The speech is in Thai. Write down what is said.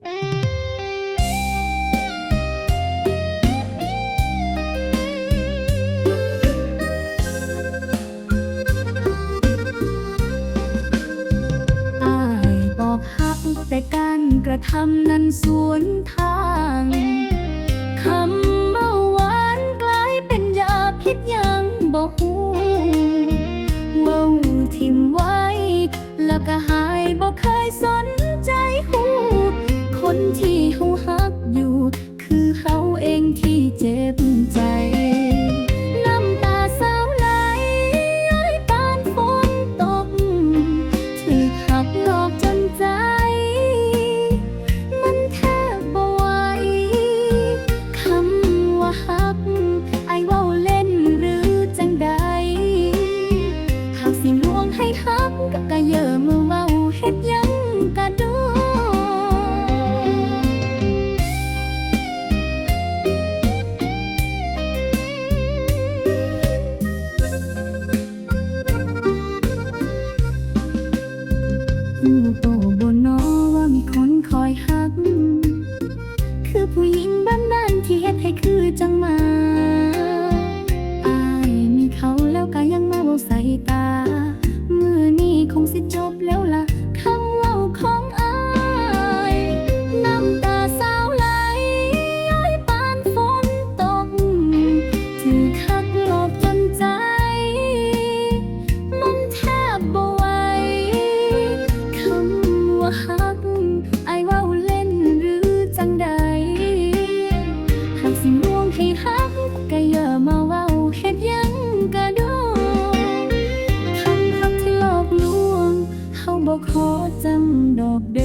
อายบอกฮักแต่การกระทำนั้นสวนทางคำเมื่อวานกลายเป็นยาพิษยังบอกหูเว้าทิมไว้แล้วก็หา เยอมือเว้าเฮ็ยังกะโดู ขอจังดอกเด